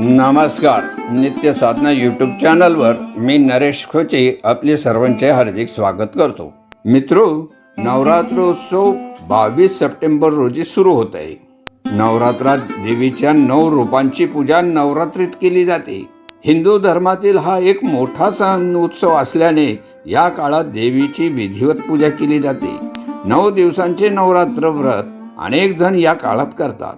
नमस्कार नित्य साधना यूट्यूब चॅनलवर मी नरेश खोचे आपले सर्वांचे हार्दिक स्वागत करतो. मित्रो नवरात्रोत्सव बावीस सप्टेंबर रोजी सुरू होत आहे नवरात्रात देवीच्या नऊ रूपांची पूजा नवरात्रीत केली जाते. हिंदू धर्मातील हा एक मोठा सण उत्सव असल्याने या काळात देवीची विधिवत पूजा केली जाते. नऊ दिवसांचे नवरात्र व्रत अनेक जण या काळात करतात.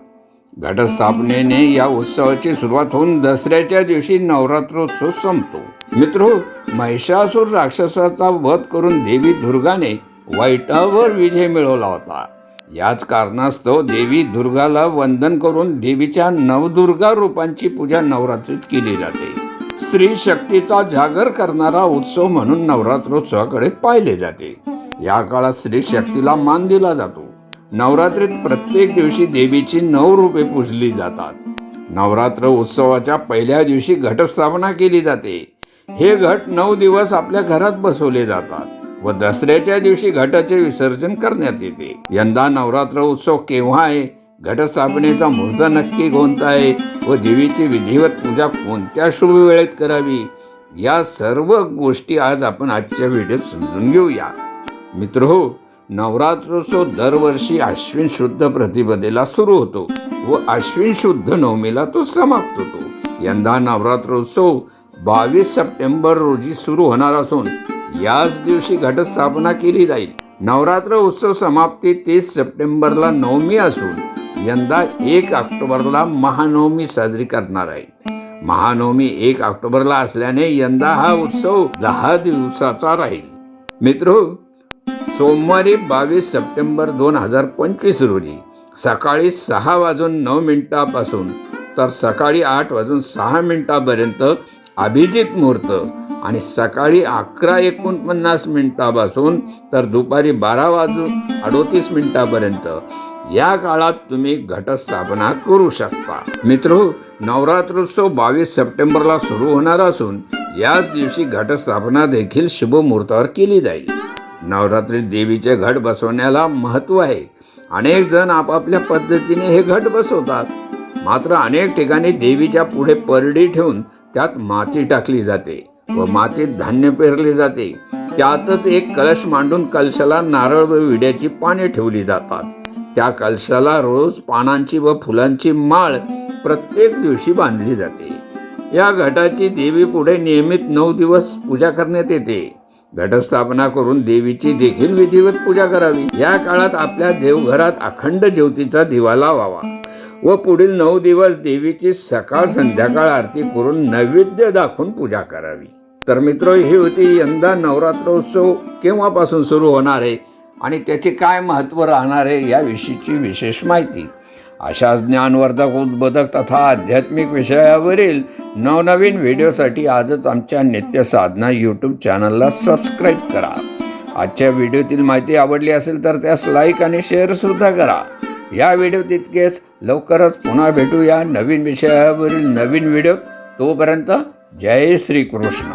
घटस्थापनेने या उत्सवाची सुरुवात होऊन दसऱ्याच्या दिवशी नवरात्रोत्सव संपतो. मित्र महिषासूर राक्षसाचा वध करून देवी दुर्गाने वाईटावर विजय मिळवला होता. याच कारणास्तव देवी दुर्गाला वंदन करून देवीच्या नवदुर्गा रूपांची पूजा नवरात्रीत केली जाते. स्त्री शक्तीचा जागर करणारा उत्सव म्हणून नवरात्रोत्सवाकडे पाहिले जाते. या काळात स्त्री शक्तीला मान दिला जातो. नवरात्रीत प्रत्येक दिवशी देवीची नऊ रूपे पूजली जातात. नवरात्र उत्सवाच्या पहिल्या दिवशी घटस्थापना केली जाते. हे घट नऊ दिवस आपल्या घरात बसवले जातात व दसऱ्याच्या दिवशी घटाचे विसर्जन करण्यात येते. यंदा नवरात्र उत्सव केव्हा आहे? घटस्थापनेचा मुहूर्त नक्की कोणता आहे? व देवीची विधिवत पूजा कोणत्या शुभ वेळेत करावी? या सर्व गोष्टी आज आपण आजच्या व्हिडिओत समजून घेऊया. मित्र हो नवरात्रोत्सव दरवर्षी अश्विन शुद्ध प्रतिपदेला सुरू होतो व अश्विन शुद्ध नवमीला तो समाप्त होतो. यंदा नवरात्रोत्सव बावीस सप्टेंबर रोजी सुरू होणार असून याच दिवशी घटस्थापना केली जाईल. नवरात्र उत्सव समाप्ती तीस सप्टेंबरला नवमी असून यंदा एक ऑक्टोबरला महानवमी साजरी करणार आहे. महानवमी एक ऑक्टोबरला असल्याने यंदा हा उत्सव दहा दिवसाचा राहील. मित्र सोमवारी बावीस सप्टेंबर दोन हजार पंचवीस रोजी सकाळी सहा वाजून नऊ मिनिटापासून तर सकाळी आठ वाजून सहा मिनिटापर्यंत अभिजित मुहूर्त आणि सकाळी अकरा एकोणपन्नास मिनिटापासून तर दुपारी बारा वाजून अडोतीस मिनिटापर्यंत या काळात तुम्ही घटस्थापना करू शकता. मित्र नवरात्रोत्सव बावीस सप्टेंबरला सुरू होणार असून याच दिवशी घटस्थापना देखील शुभ मुहूर्तावर केली जाईल. नवरात्रीत देवीचे घट बसवण्याला महत्त्व आहे. अनेक जण आपापल्या पद्धतीने हे घट बसवतात. मात्र अनेक ठिकाणी देवीच्या पुढे परडी ठेवून त्यात माती टाकली जाते व मातीत धान्य पेरले जाते. त्यातच एक कलश मांडून कलशाला नारळ व विड्याची पाने ठेवली जातात. त्या कलशाला रोज पानांची व फुलांची माळ प्रत्येक दिवशी बांधली जाते. या घटाची देवी पुढे नियमित नऊ दिवस पूजा करण्यात येते. घटस्थापना करून देवीची देखील विधिवत पूजा करावी. या काळात आपल्या देवघरात अखंड ज्योतीचा दिवा लावावा व पुढील नऊ दिवस देवीची सकाळ संध्याकाळ आरती करून नैवेद्य दाखवून पूजा करावी. तर मित्र ही होती यंदा नवरात्रोत्सव केव्हापासून सुरू होणार आहे आणि त्याचे काय महत्त्व राहणार आहे याविषयीची विशेष माहिती. अशा ज्ञानवर्धक उद्बोधक तथा आध्यात्मिक विषयावरील नवनवीन व्हिडिओसाठी आजच आमच्या नित्य साधना यूट्यूब चॅनलला सबस्क्राईब करा. आजच्या व्हिडिओतील माहिती आवडली असेल तर त्यास लाईक आणि शेअरसुद्धा करा. या व्हिडिओ तितकेच. लवकरच पुन्हा भेटूया नवीन विषयावरील नवीन व्हिडिओ. तोपर्यंत जय श्रीकृष्ण